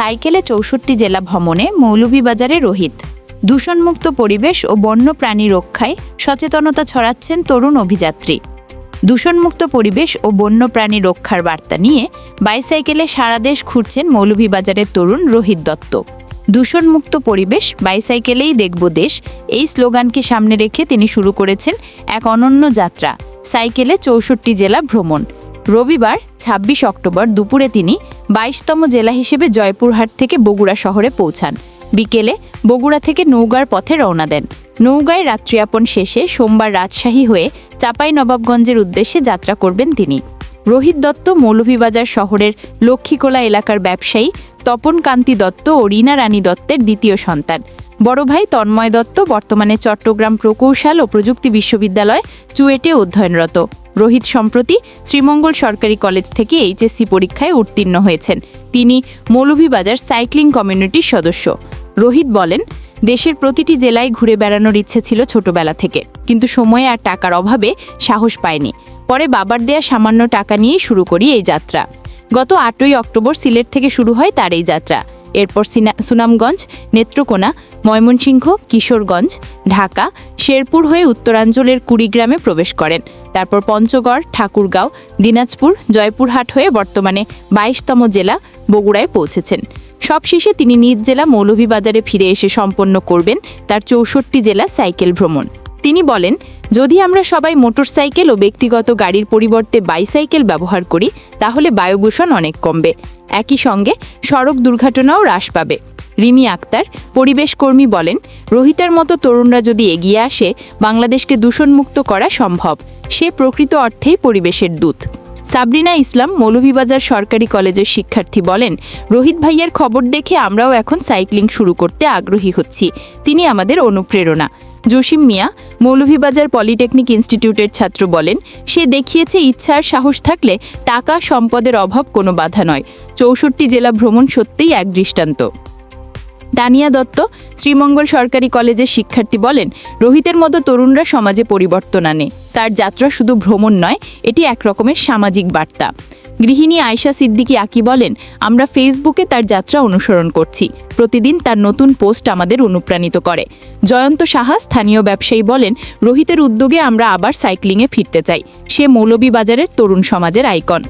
সাইকেলে চৌষট্টি জেলা ভ্রমণে মৌলভীবাজারে রোহিত। দূষণমুক্ত পরিবেশ ও বন্যপ্রাণী রক্ষায় সচেতনতা ছড়াচ্ছেন তরুণ অভিযাত্রী। দূষণমুক্ত পরিবেশ ও বন্যপ্রাণী রক্ষার বার্তা নিয়ে বাইসাইকেলে সারা দেশ ঘুরছেন মৌলভীবাজারের তরুণ রোহিত দত্ত। দূষণমুক্ত পরিবেশ বাইসাইকেলেই দেখব দেশ এই স্লোগানকে সামনে রেখে তিনি শুরু করেছেন এক অনন্য যাত্রা, সাইকেলে চৌষট্টি জেলা ভ্রমণ। রবিবার ২৬ অক্টোবর দুপুরে তিনি বাইশতম জেলা হিসেবে জয়পুরহাট থেকে বগুড়া শহরে পৌঁছান। বিকেলে বগুড়া থেকে নৌগার পথে রওনা দেন। নৌগায় রাত্রিয়াপন শেষে সোমবার রাজশাহী হয়ে চাপাই নবাবগঞ্জের উদ্দেশ্যে যাত্রা করবেন তিনি। রোহিত দত্ত মৌলভীবাজার শহরের লক্ষ্মীকোলা এলাকার ব্যবসায়ী তপন কান্তি দত্ত ও রীনা রানী দত্তের দ্বিতীয় সন্তান। বড় ভাই তন্ময় দত্ত বর্তমানে চট্টগ্রাম প্রকৌশল ও প্রযুক্তি বিশ্ববিদ্যালয় চুয়েটে অধ্যয়নরত। রোহিত সম্প্রতি শ্রীমঙ্গল সরকারি কলেজ থেকে এইচএসসি পরীক্ষায় উত্তীর্ণ হয়েছেন। তিনি মৌলভীবাজার সাইক্লিং কমিউনিটির সদস্য। রোহিত বলেন, দেশের প্রতিটি জেলায় ঘুরে বেড়ানোর ইচ্ছে ছিল ছোটবেলা থেকে, কিন্তু সময়ে আর টাকার অভাবে সাহস পায়নি। পরে বাবার দেয়া সামান্য টাকা নিয়েই শুরু করি এই যাত্রা। গত আটই অক্টোবর সিলেট থেকে শুরু হয় তার এই যাত্রা। এরপর সিনা- সুনামগঞ্জ, নেত্রকোনা, ময়মনসিংহ, কিশোরগঞ্জ, ঢাকা, শেরপুর হয়ে উত্তরাঞ্চলের কুড়িগ্রামে প্রবেশ করেন। তারপর পঞ্চগড়, ঠাকুরগাঁও, দিনাজপুর, জয়পুরহাট হয়ে বর্তমানে বাইশতম জেলা বগুড়ায় পৌঁছেছেন। সবশেষে তিনি নিজ জেলা মৌলভীবাজারে ফিরে এসে সম্পন্ন করবেন তার চৌষট্টি জেলা সাইকেল ভ্রমণ। তিনি বলেন যদি আমরা সবাই মোটরসাইকেল ও ব্যক্তিগত গাড়ির পরিবর্তে বাইসাইকেল ব্যবহার করি, তাহলে বায়ুদূষণ অনেক কমবে। একই সঙ্গে সড়ক দুর্ঘটনাও হ্রাস পাবে। রিমি আক্তার, পরিবেশ কর্মী বলেন, রোহিতার মতো তরুণরা যদি এগিয়ে আসে, বাংলাদেশকে দূষণমুক্ত করা সম্ভব। সে প্রকৃত অর্থেই পরিবেশের দূত। সাবরিনা ইসলাম, মৌলভীবাজার সরকারি কলেজের শিক্ষার্থী বলেন, রোহিত ভাইয়ের খবর দেখে আমরাও এখন সাইক্লিং শুরু করতে আগ্রহী হচ্ছি। তিনি আমাদের অনুপ্রেরণা। জসিম মিয়া মৌলভীবাজার পলিটেকনিক ইনস্টিটিউটের ছাত্র বলেন, সে দেখিয়েছে ইচ্ছার সাহস থাকলে টাকা, সম্পদের অভাব কোনো বাধা নয়। চৌষট্টি জেলা ভ্রমণ সত্যিই এক দৃষ্টান্ত। দানিয়া দত্ত, শ্রীমঙ্গল সরকারি কলেজের শিক্ষার্থী বলেন, রোহিতের মতো তরুণরা সমাজে পরিবর্তন আনে। তার যাত্রা শুধু ভ্রমণ নয়, এটি এক রকমের সামাজিক বার্তা। গৃহিণী আয়শা সিদ্দিকী আকি বলেন, আমরা ফেসবুকে তার যাত্রা অনুসরণ করছি। প্রতিদিন তার নতুন পোস্ট আমাদের অনুপ্রাণিত করে। জয়ন্ত সাহা স্থানীয় ব্যবসায়ী বলেন, রোহিতের উদ্যোগে আমরা আবার সাইক্লিংয়ে ফিরতে চাই। সে মৌলভীবাজারের তরুণ সমাজের আইকন।